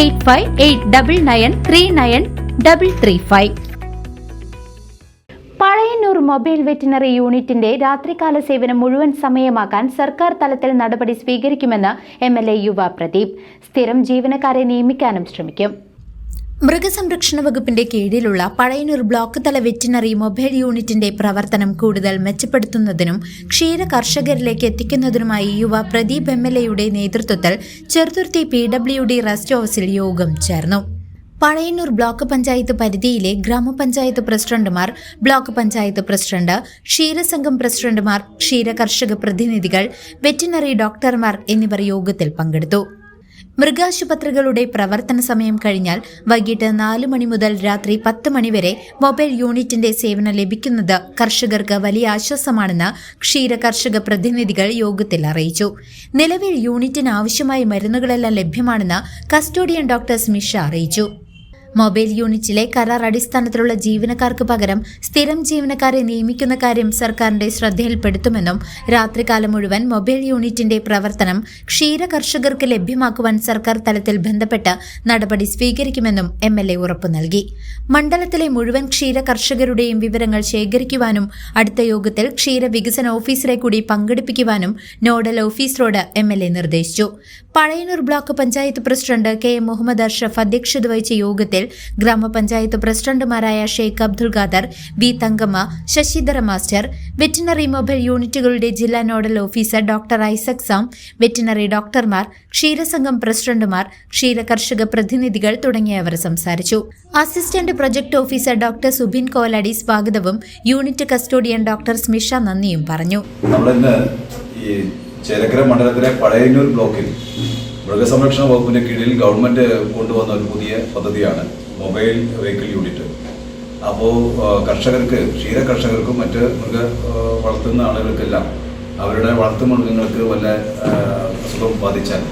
Eight five eight double nine three nine double three five. Pazhayannur mobile veterinary യൂണിറ്റിന്റെ രാത്രികാല സേവനം മുഴുവൻ സമയമാക്കാൻ സർക്കാർ തലത്തിൽ നടപടി സ്വീകരിക്കുമെന്ന് എം എൽ എ യുവ പ്രദീപ്. സ്ഥിരം ജീവനക്കാരെ നിയമിക്കാനും ശ്രമിക്കും. മൃഗസംരക്ഷണ വകുപ്പിന്റെ കീഴിലുള്ള പഴയനൂർ ബ്ലോക്ക് തല വെറ്റിനറി മൊബൈൽ യൂണിറ്റിന്റെ പ്രവർത്തനം കൂടുതൽ മെച്ചപ്പെടുത്തുന്നതിനും ക്ഷീര കർഷകരിലേക്ക് എത്തിക്കുന്നതിനുമായി യുവ പ്രദീപ് എം എൽ എയുടെ നേതൃത്വത്തിൽ Cheruthuruthi P W D rest ഹൌസിൽ യോഗം ചേർന്നു. പഴയന്നൂർ ബ്ലോക്ക് പഞ്ചായത്ത് പരിധിയിലെ ഗ്രാമപഞ്ചായത്ത് പ്രസിഡന്റുമാർ ബ്ലോക്ക് പഞ്ചായത്ത് പ്രസിഡന്റ് ക്ഷീരസംഘം പ്രസിഡന്റുമാർ ക്ഷീര കർഷക പ്രതിനിധികൾ വെറ്റിനറി ഡോക്ടർമാർ എന്നിവർ യോഗത്തിൽ പങ്കെടുത്തു. മൃഗാശുപത്രികളുടെ പ്രവർത്തന സമയം കഴിഞ്ഞാൽ വൈകിട്ട് നാല് മണി മുതൽ രാത്രി പത്ത് മണിവരെ മൊബൈൽ യൂണിറ്റിന്റെ സേവനം ലഭിക്കുന്നത് കർഷകർക്ക് വലിയ ആശ്വാസമാണെന്ന് ക്ഷീര കർഷക പ്രതിനിധികൾ യോഗത്തിൽ അറിയിച്ചു. നിലവിൽ യൂണിറ്റിന് ആവശ്യമായ മരുന്നുകളെല്ലാം ലഭ്യമാണെന്ന് കസ്റ്റോഡിയൻ ഡോക്ടർ സ്മിഷ അറിയിച്ചു. മൊബൈൽ യൂണിറ്റിലെ കരാർ അടിസ്ഥാനത്തിലുള്ള ജീവനക്കാർക്ക് പകരം സ്ഥിരം ജീവനക്കാരെ നിയമിക്കുന്ന കാര്യം സർക്കാരിന്റെ ശ്രദ്ധയിൽപ്പെടുത്തുമെന്നും രാത്രികാലം മുഴുവൻ മൊബൈൽ യൂണിറ്റിന്റെ പ്രവർത്തനം ക്ഷീര കർഷകർക്ക് ലഭ്യമാക്കുവാൻ സർക്കാർ തലത്തിൽ ബന്ധപ്പെട്ട് നടപടി സ്വീകരിക്കുമെന്നും എം എൽ എ ഉറപ്പു നൽകി. മണ്ഡലത്തിലെ മുഴുവൻ ക്ഷീര കർഷകരുടെയും വിവരങ്ങൾ ശേഖരിക്കുവാനും അടുത്ത യോഗത്തിൽ ക്ഷീര വികസന ഓഫീസറെ കൂടി പങ്കെടുപ്പിക്കുവാനും നോഡൽ ഓഫീസറോട് എം എൽ എ നിർദ്ദേശിച്ചു. Pazhayannur block panchayat president K M Muhammad Ashraf അധ്യക്ഷത വഹിച്ച യോഗത്തിൽ ഗ്രാമപഞ്ചായത്ത് പ്രസിഡന്റുമാരായ Sheikh Abdul Khader V Thankamma Sasidhara master veterinary mobile യൂണിറ്റുകളുടെ ജില്ലാ nodal officer doctor Isaac Sam veterinary ഡോക്ടർമാർ ക്ഷീരസംഘം പ്രസിഡന്റുമാർ ക്ഷീര കർഷക പ്രതിനിധികൾ തുടങ്ങിയവർ സംസാരിച്ചു. Assistant project officer doctor Subin Koladi സ്വാഗതവും യൂണിറ്റ് കസ്റ്റോഡിയൻ ഡോക്ടർ സ്മിഷ നന്ദിയും പറഞ്ഞു. ഈ ചേലക്കര മണ്ഡലത്തിലെ പഴയന്നൂർ ബ്ലോക്കിൽ മൃഗസംരക്ഷണ വകുപ്പിന്റെ കീഴിൽ ഗവൺമെന്റ് കൊണ്ടുവന്ന ഒരു പുതിയ പദ്ധതിയാണ് മൊബൈൽ വെഹിക്കിൾ യൂണിറ്റ്. അപ്പോൾ കർഷകർക്ക് ക്ഷീര കർഷകർക്കും മറ്റ് മൃഗ വളർത്തുന്ന ആളുകൾക്കെല്ലാം അവരുടെ വളർത്തു മൃഗങ്ങൾക്ക് വല്ല അസുഖം ബാധിച്ചാൽ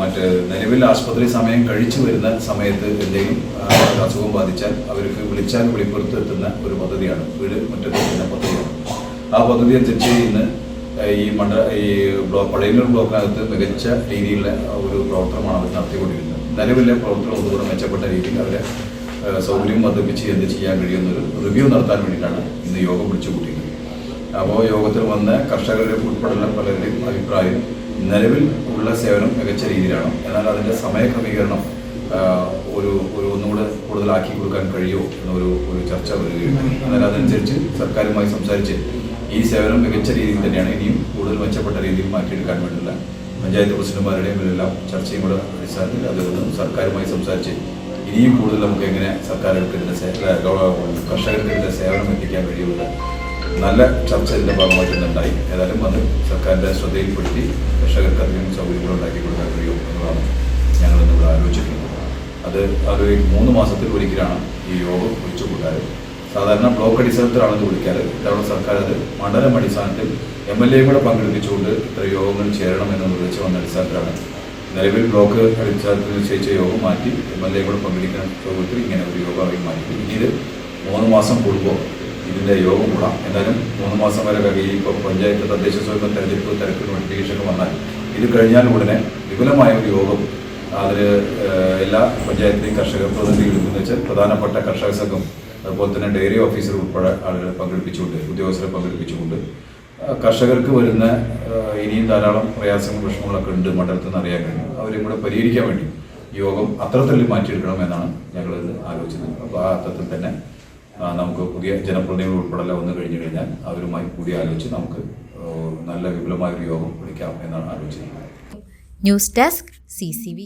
മറ്റ് നിലവിൽ ആശുപത്രി സമയം കഴിച്ചു വരുന്ന സമയത്ത് എന്തെങ്കിലും അസുഖം ബാധിച്ചാൽ അവർക്ക് വിളിച്ചാൽ വെളിപ്പെടുത്തെത്തുന്ന ഒരു പദ്ധതിയാണ്. വീട് മുറ്റത്തെത്തുന്ന പദ്ധതിയാണ്. ആ പദ്ധതി അനുസരിച്ച് ഇന്ന് ഈ മണ്ഡല ഈ ബ്ലോക്ക് പടയിലൂർ ബ്ലോക്കിനകത്ത് മികച്ച രീതിയിലുള്ള ഒരു പ്രവർത്തനമാണ് അവർ നടത്തിക്കൊണ്ടിരിക്കുന്നത്. നിലവിലെ പ്രവർത്തനം ഒന്നുകൂടെ മെച്ചപ്പെട്ട രീതിയിൽ അവരെ സൗകര്യം വർദ്ധിപ്പിച്ച് എന്ത് ചെയ്യാൻ കഴിയുന്നൊരു റിവ്യൂ നടത്താൻ വേണ്ടിയിട്ടാണ് ഇന്ന് യോഗം വിളിച്ചു കൂട്ടിയത് അപ്പോൾ യോഗത്തിൽ വന്ന കർഷകരുടെ ഉൾപ്പെടെയുള്ള പലരുടെയും അഭിപ്രായം നിലവിൽ ഉള്ള സേവനം മികച്ച രീതിയിലാണ്. എന്നാൽ അതിന്റെ സമയക്രമീകരണം ഒരു ഒരു ഒന്നുകൂടെ കൂടുതലാക്കി കൊടുക്കാൻ കഴിയുമോ എന്നൊരു ഒരു ചർച്ച വരികയുണ്ട് എന്നാൽ അതനുസരിച്ച് സർക്കാരുമായി സംസാരിച്ച് ഈ സേവനം മികച്ച രീതിയിൽ തന്നെയാണ് ഇനിയും കൂടുതൽ മെച്ചപ്പെട്ട രീതിയിൽ മാറ്റിയെടുക്കാൻ വേണ്ടിയുള്ള പഞ്ചായത്ത് പ്രസിഡന്റുമാരുടെയും എല്ലാം ചർച്ചയും കൂടെ അടിസ്ഥാനത്തിൽ അതുകൊണ്ട് സർക്കാരുമായി സംസാരിച്ച് ഇനിയും കൂടുതൽ നമുക്ക് എങ്ങനെ സർക്കാർ എടുക്കേണ്ട കർഷകർക്കെതിരെ സേവനം എത്തിക്കാൻ കഴിയുമെന്ന് നല്ല ചർച്ച ഇതിന്റെ ഭാഗമായിട്ട് ഉണ്ടായി. ഏതായാലും അത് സർക്കാരിന്റെ ശ്രദ്ധയിൽപ്പെടുത്തി കർഷകർക്ക് അധികം സൗകര്യങ്ങൾ ഉണ്ടാക്കി കൊടുക്കാൻ കഴിയും എന്നതാണ് ഞങ്ങൾ ഇന്നിവിടെ ആലോചിച്ചിട്ടുള്ളത് അത് ഒരു മൂന്ന് മാസത്തിൽ ഒരിക്കലാണ് ഈ യോഗം വിളിച്ചു കൂട്ടാറ് സാധാരണ ബ്ലോക്ക് അടിസ്ഥാനത്തിലാണ് ഇത് വിളിക്കാറ്. ഇത്തവണ സർക്കാർ അത് മണ്ഡലം അടിസ്ഥാനത്തിൽ എം എൽ എയും കൂടെ പങ്കെടുപ്പിച്ചുകൊണ്ട് ഇത്ര യോഗങ്ങൾ ചേരണം എന്ന് നിർദ്ദേശം വന്ന അടിസ്ഥാനത്തിലാണ്. നിലവിൽ ബ്ലോക്ക് അടിസ്ഥാനത്തിൽ നിശ്ചയിച്ച യോഗം മാറ്റി എം എൽ എ കൂടെ പങ്കെടുക്കുന്ന യോഗത്തിൽ ഇങ്ങനെ ഒരു യോഗമായി മാറ്റി. പിന്നീട് മൂന്ന് മാസം കൂടുമ്പോൾ ഇതിന്റെ യോഗം കൂടാം. എന്നാലും മൂന്ന് മാസം വരെ കഴിയും ഇപ്പോൾ പഞ്ചായത്ത് തദ്ദേശ സ്വയം തെരഞ്ഞെടുപ്പ് തിരക്ക് നോട്ടിഫിക്കേഷൻ വന്നാൽ ഇത് കഴിഞ്ഞാൽ ഉടനെ വിപുലമായ ഒരു യോഗം അതിൽ എല്ലാ പഞ്ചായത്തിലെയും കർഷക പ്രതിനിധികൾ എന്ന് വെച്ചാൽ പ്രധാനപ്പെട്ട കർഷക സംഘം അതുപോലെ തന്നെ ഡയറി ഓഫീസർ ഉൾപ്പെടെ ആളുകളെ പങ്കെടുപ്പിച്ചുകൊണ്ട് ഉദ്യോഗസ്ഥരെ പങ്കെടുപ്പിച്ചുകൊണ്ട് കർഷകർക്ക് വരുന്ന ഇനിയും ധാരാളം പ്രയാസങ്ങളും പ്രശ്നങ്ങളൊക്കെ ഉണ്ട് മണ്ഡലത്തിൽ നിന്ന് അറിയാൻ കഴിഞ്ഞു അവരെയും കൂടെ പരിഹരിക്കാൻ വേണ്ടി യോഗം അത്തരത്തിൽ മാറ്റിയെടുക്കണമെന്നാണ് ഞങ്ങൾ ഇന്ന് ആലോചിച്ചത്. അപ്പോൾ ആ അർത്ഥത്തിൽ തന്നെ നമുക്ക് പുതിയ ജനപ്രതിനിധികൾ ഉൾപ്പെടെ വന്നു കഴിഞ്ഞു കഴിഞ്ഞാൽ അവരുമായി കൂടി ആലോചിച്ച് നമുക്ക് നല്ല വിപുലമായ ഒരു യോഗം വിളിക്കാം എന്നാണ് ആലോചിക്കുന്നത് ന്യൂസ് ഡെസ്ക് സി